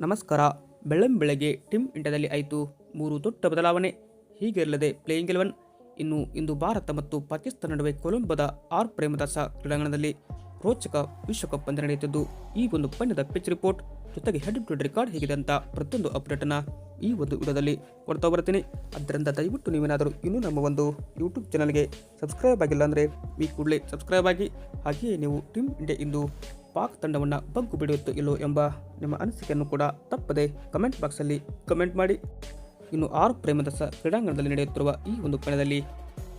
ನಮಸ್ಕಾರ. ಬೆಳ್ಳಂ ಬೆಳಗ್ಗೆ ಟಿಮ್ ಇಂಡಿಯಾದಲ್ಲಿ ಆಯಿತು ಮೂರು ದೊಡ್ಡ ಬದಲಾವಣೆ. ಹೀಗಿರಲಿದೆ ಪ್ಲೇಯಿಂಗ್ ಎಲೆವನ್. ಇನ್ನು ಇಂದು ಭಾರತ ಮತ್ತು ಪಾಕಿಸ್ತಾನ ನಡುವೆ ಕೊಲಂಬೋದ ಆರ್ ಪ್ರೇಮದಾಸ ಕ್ರೀಡಾಂಗಣದಲ್ಲಿ ರೋಚಕ ವಿಶ್ವಕಪ್ ಪಂದ್ಯ ನಡೆಯುತ್ತಿದ್ದು, ಈ ಒಂದು ಪಂದ್ಯದ ಪಿಚ್ ರಿಪೋರ್ಟ್ ಜೊತೆಗೆ ಹೆಡ್ ಟು ಹೆಡ್ ರೆಕಾರ್ಡ್ ಹೇಗಿದೆ ಅಂತ ಪ್ರತಿಯೊಂದು ಅಪ್ಡೇಟನ್ನು ಈ ಒಂದು ವಿಡಿಯೋದಲ್ಲಿ ಕೊಡ್ತಾ ಬರ್ತೀನಿ. ಅದರಿಂದ ದಯವಿಟ್ಟು ನೀವೇನಾದರೂ ಇನ್ನೂ ನಮ್ಮ ಒಂದು ಯೂಟ್ಯೂಬ್ ಚಾನಲ್ಗೆ ಸಬ್ಸ್ಕ್ರೈಬ್ ಆಗಿಲ್ಲ ಅಂದರೆ ಈ ಕೂಡಲೇ ಸಬ್ಸ್ಕ್ರೈಬ್ ಆಗಿ, ಹಾಗೆಯೇ ನೀವು ಟೀಮ್ ಇಂಡಿಯಾ ಇಂದು ಪಾಕ್ ತಂಡವನ್ನು ಬಗ್ಗು ಬಿಡುತ್ತೋ ಇಲ್ಲೋ ಎಂಬ ನಿಮ್ಮ ಅನಿಸಿಕೆಯನ್ನು ಕೂಡ ತಪ್ಪದೆ ಕಮೆಂಟ್ ಬಾಕ್ಸಲ್ಲಿ ಕಮೆಂಟ್ ಮಾಡಿ. ಇನ್ನು ಆರು ಪ್ರೇಮದಾಸ ಕ್ರೀಡಾಂಗಣದಲ್ಲಿ ನಡೆಯುತ್ತಿರುವ ಈ ಒಂದು ಪಂದ್ಯದಲ್ಲಿ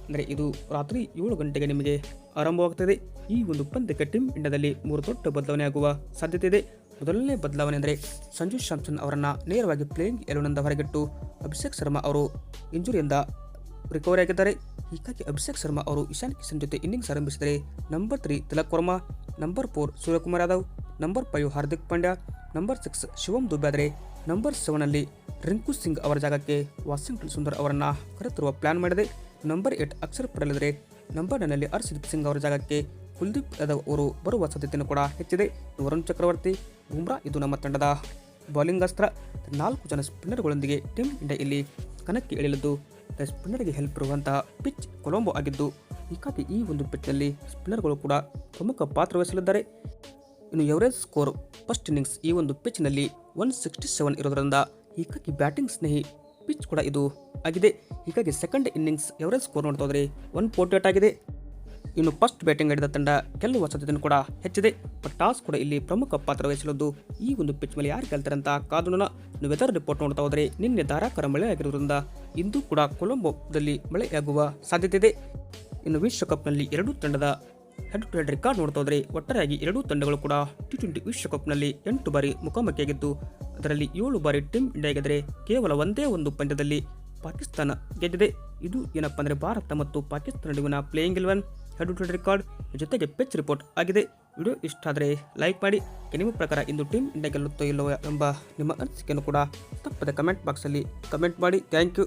ಅಂದರೆ ಇದು ರಾತ್ರಿ ಏಳು ಗಂಟೆಗೆ ನಿಮಗೆ ಆರಂಭವಾಗುತ್ತದೆ ಈ ಒಂದು ಪಂದ್ಯಕ್ಕೆ ಟೀಮ್ ಇಂಡಿಯಾದಲ್ಲಿ ಮೂರು ದೊಡ್ಡ ಬದಲಾವಣೆ ಆಗುವ ಸಾಧ್ಯತೆ ಇದೆ. ಮೊದಲನೇ ಬದಲಾವಣೆ ಅಂದರೆ ಸಂಜು ಶಾಮ್ಸನ್ ಅವರನ್ನು ನೇರವಾಗಿ ಪ್ಲೇಯಿಂಗ್ ಎಲೆವನಿಂದ ಹೊರಗಿಟ್ಟು ಅಭಿಷೇಕ್ ಶರ್ಮಾ ಅವರು ಇಂಜುರಿಯಿಂದ ರಿಕವರಿ ಆಗಿದ್ದಾರೆ. ಹೀಗಾಗಿ ಅಭಿಷೇಕ್ ಶರ್ಮಾ ಅವರು ಇಶಾನ್ ಕಿಶನ್ ಜೊತೆ innings ಆರಂಭಿಸಿದರೆ number three Tilak Varma number four Suryakumar Yadav number five Hardik Pandya number six Shivam Dube ಆದರೆ ನಂಬರ್ ಸೆವೆನಲ್ಲಿ ರಿಂಕು ಸಿಂಗ್ ಅವರ ಜಾಗಕ್ಕೆ ವಾಷಿಂಗ್ಟನ್ ಸುಂದರ್ ಅವರನ್ನು ಕರೆತರುವ ಪ್ಲಾನ್ ಮಾಡಿದೆ. ನಂಬರ್ ಏಟ್ ಅಕ್ಷರ್ ಪಟೇಲ್ ಆದರೆ ನಂಬರ್ ನೈನಲ್ಲಿ ಹರ್ಷದೀಪ್ ಸಿಂಗ್ ಅವರ ಜಾಗಕ್ಕೆ ಕುಲ್ದೀಪ್ ಯಾದವ್ ಅವರು ಬರುವ ಸಾಧ್ಯತೆಯನ್ನು ಕೂಡ ಹೆಚ್ಚಿದೆ. ವರುಣ್ ಚಕ್ರವರ್ತಿ ಬುಮ್ರಾ, ಇದು ನಮ್ಮ ತಂಡದ ಬೌಲಿಂಗ್ ಅಸ್ತ್ರ. ನಾಲ್ಕು ಜನ ಸ್ಪಿನ್ನರ್ಗಳೊಂದಿಗೆ ಟೀಮ್ ಇಂಡಿಯಾ ಇಲ್ಲಿ ಕಣಕ್ಕೆ ಇಳಿಯಲಿದ್ದು ಸ್ಪಿನ್ನರ್ಗೆ ಹೆಲ್ಪ್ ಇರುವಂತಹ ಪಿಚ್ ಕೊಲಂಬೋ ಆಗಿದ್ದು, ಹೀಗಾಗಿ ಈ ಒಂದು ಪಿಚ್ನಲ್ಲಿ ಸ್ಪಿನ್ನರ್ಗಳು ಕೂಡ ಪ್ರಮುಖ ಪಾತ್ರ ವಹಿಸಲಿದ್ದಾರೆ. ಇನ್ನು ಎವರೇಜ್ ಸ್ಕೋರ್ ಫಸ್ಟ್ ಇನ್ನಿಂಗ್ಸ್ ಈ ಒಂದು ಪಿಚ್ನಲ್ಲಿ ಒನ್ ಸಿಕ್ಸ್ಟಿ ಸೆವೆನ್ ಇರೋದರಿಂದ ಹೀಗಾಗಿ ಬ್ಯಾಟಿಂಗ್ ಸ್ನೇಹಿ ಪಿಚ್ ಕೂಡ ಇದು ಆಗಿದೆ. ಹೀಗಾಗಿ ಸೆಕೆಂಡ್ ಇನ್ನಿಂಗ್ಸ್ ಎವರೇಜ್ ಸ್ಕೋರ್ ನೋಡ್ತಾ ಹೋದರೆ ಒನ್ ಫೋರ್ಟಿ ಏಟ್ ಆಗಿದೆ. ಇನ್ನು ಫಸ್ಟ್ ಬ್ಯಾಟಿಂಗ್ ಆಡಿದ ತಂಡ ಗೆಲ್ಲುವ ಸಾಧ್ಯತೆಯನ್ನು ಕೂಡ ಹೆಚ್ಚಿದೆ. ಬಟ್ ಟಾಸ್ ಕೂಡ ಇಲ್ಲಿ ಪ್ರಮುಖ ಪಾತ್ರ ವಹಿಸಲಿದ್ದು ಈ ಒಂದು ಪಿಚ್ ಮೇಲೆ ಯಾರು ಗೆಲ್ತಾರೆ ಅಂತ ಕಾದೋಣ ವೆದರ್ ರಿಪೋರ್ಟ್ ನೋಡ್ತಾ ಹೋದರೆ ನಿನ್ನೆ ಧಾರಾಕಾರ ಮಳೆಯಾಗಿರುವುದರಿಂದ ಇಂದು ಕೂಡ ಕೊಲಂಬೋದಲ್ಲಿ ಮಳೆಯಾಗುವ ಸಾಧ್ಯತೆ ಇದೆ. ಇನ್ನು ವಿಶ್ವಕಪ್ನಲ್ಲಿ ಎರಡೂ ತಂಡದ ಹೆಡ್ ಟು ಹೆಡ್ ರೆಕಾರ್ಡ್ ನೋಡ್ತಾ ಹೋದರೆ ಒಟ್ಟಾರೆಯಾಗಿ ಎರಡೂ ತಂಡಗಳು ಕೂಡ ಟಿ ಟ್ವೆಂಟಿ ವಿಶ್ವಕಪ್ನಲ್ಲಿ ಎಂಟು ಬಾರಿ ಮುಖಾಮುಖಿಯಾಗಿದ್ದು, ಅದರಲ್ಲಿ ಏಳು ಬಾರಿ ಟೀಮ್ ಇಂಡಿಯಾ ಗೆದ್ದರೆ ಕೇವಲ ಒಂದೇ ಒಂದು ಪಂದ್ಯದಲ್ಲಿ ಪಾಕಿಸ್ತಾನ ಗೆದ್ದಿದೆ. ಇದು ಏನಪ್ಪ ಅಂದರೆ ಭಾರತ ಮತ್ತು ಪಾಕಿಸ್ತಾನ ನಡುವಿನ playing eleven head to record ಜೊತೆಗೆ ಪಿಚ್ ರಿಪೋರ್ಟ್ ಆಗಿದೆ. ವಿಡಿಯೋ ಇಷ್ಟ ಆದರೆ ಲೈಕ್ ಮಾಡಿ. ನಿಮ್ಮ ಪ್ರಕಾರ ಇಂದು ಟೀಮ್ ಇಂಡಿಯಾ ಗೆಲ್ಲುತ್ತೋ ಇಲ್ಲವೋ ಎಂಬ ನಿಮ್ಮ ಅನಿಸಿಕೆಯನ್ನು ಕೂಡ ತಪ್ಪದೆ ಕಮೆಂಟ್ ಬಾಕ್ಸಲ್ಲಿ ಕಮೆಂಟ್ ಮಾಡಿ. Thank you